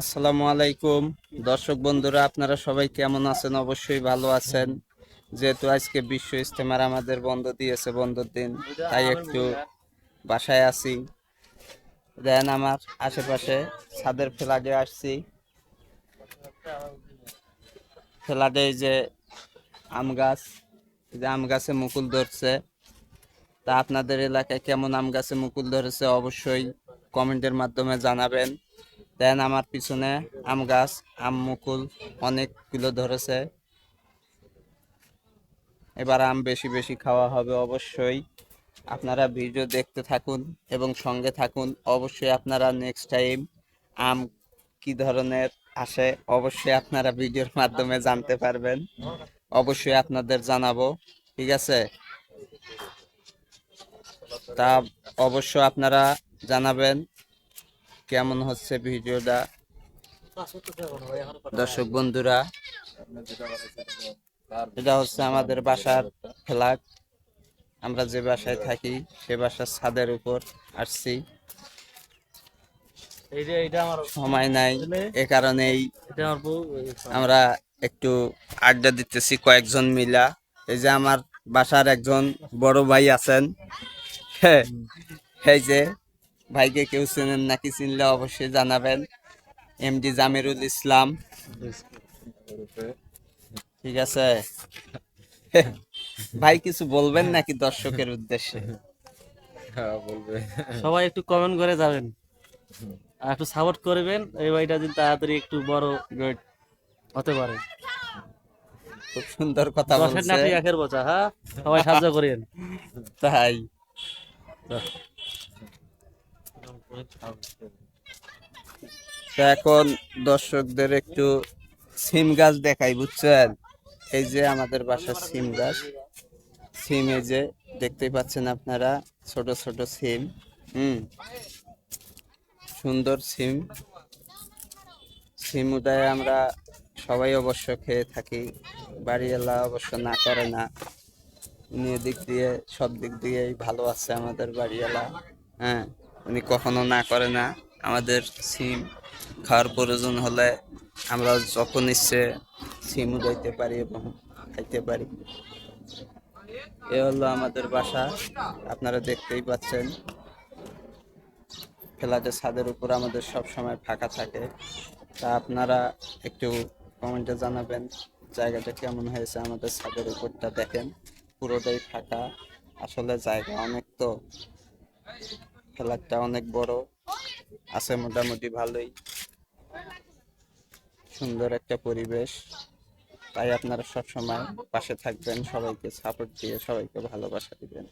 আসসালামু আলাইকুম। দর্শক বন্ধুরা, আপনারা সবাই কেমন আছেন? অবশ্যই ভালো আছেন। যেহেতু আজকে বিশ্ব ইস্তেমার আমাদের বন্ধ দিয়েছে বন্ধর দিন, তাই একটু বাসায় আছি। দেন আমার আশেপাশে ছাদের ফ্ল্যাটে আসছি। ফ্ল্যাটে এই যে আম গাছ যে আম গাছে মুকুল ধরছে। তা আপনাদের এলাকায় কেমন আম গাছে মুকুল ধরেছে অবশ্যই কমেন্টের মাধ্যমে জানাবেন। দেন আমার পিছনে আম গাছ, আম মুকুল অনেকগুলো ধরেছে। এবার আম বেশি বেশি খাওয়া হবে অবশ্যই। আপনারা ভিডিও দেখতে থাকুন এবং সঙ্গে থাকুন। অবশ্যই আপনারা নেক্সট টাইম আম কি ধরনের আসে, অবশ্যই আপনারা ভিডিওর মাধ্যমে জানতে পারবেন। অবশ্যই আপনাদের জানাব, ঠিক আছে? তা অবশ্য আপনারা জানাবেন। কেমন হচ্ছে ভিডিওটা? দর্শক বন্ধুরা এটা হচ্ছে আমাদের বাসার ফ্ল্যাট। আমরা যে বাসায় থাকি সে বাসার ছাদের উপর আসছি। সময় নাই এ কারণেই আমরা একটু আড্ডা দিতেছি কয়েকজন মিলা। এই যে আমার বাসার একজন বড় ভাই আছেন। হ্যাঁ, এই যে ভাইকে কেউ চেনেন নাকি চিনলে অবশ্যই জানাবেন। এমডি জামিরুল ইসলাম। ঠিক আছে? ভাই কিছু বলবেন নাকি দর্শকের উদ্দেশ্যে? সবাই একটু কমেন্ট করে যাবেন। আর একটু সাপোর্ট করবেন এই ভাইটা যদি তাড়াতাড়ি একটু বড় Good. হতে পারে। খুব সুন্দর কথা দশের বলছে। নাকি একের বচা হ্যাঁ? সবাই সাহায্য করেন তাই। এখন দর্শকদের একটু সিম গাছ দেখাই, বুঝছেন? এই যে আমাদের বাসার সিম গাছ। সিম এই যে দেখতেই পাচ্ছেন আপনারা, ছোট ছোট সিম, হুম? সুন্দর সিম। সিম উদয় আমরা সবাই অবশ্য খেয়ে থাকি, বাড়িওয়ালা অবশ্য না করে না। উনি এদিক দিয়ে, সব দিক দিয়েই ভালো আছে আমাদের বাড়িওয়ালা হ্যাঁ? উনি কখনো না করে না। আমাদের সিম খাওয়ার প্রয়োজন হলে আমরা যখন ইচ্ছে সিম উদাইতে পারি এবং খাইতে পারি। এ হলো আমাদের বাসা। আপনারা দেখতেই পাচ্ছেন। ফ্ল্যাটের ছাদের উপর আমাদের সব সময় ফাঁকা থাকে। তা আপনারা একটু কমেন্টে জানাবেন, জায়গাটা কেমন হয়েছে আমাদের ছাদের উপরটা দেখেন। পুরোটাই ফাঁকা। আসলে জায়গা অনেক তো। ফ্ল্যাটটা অনেক বড়। আছে মোটামুটি ভালোই। সুন্দর একটা পরিবেশ। তাই আপনারা সবসময় পাশে থাকবেন, সবাইকে সাপোর্ট দিয়ে সবাইকে ভালোবাসা দিবেন।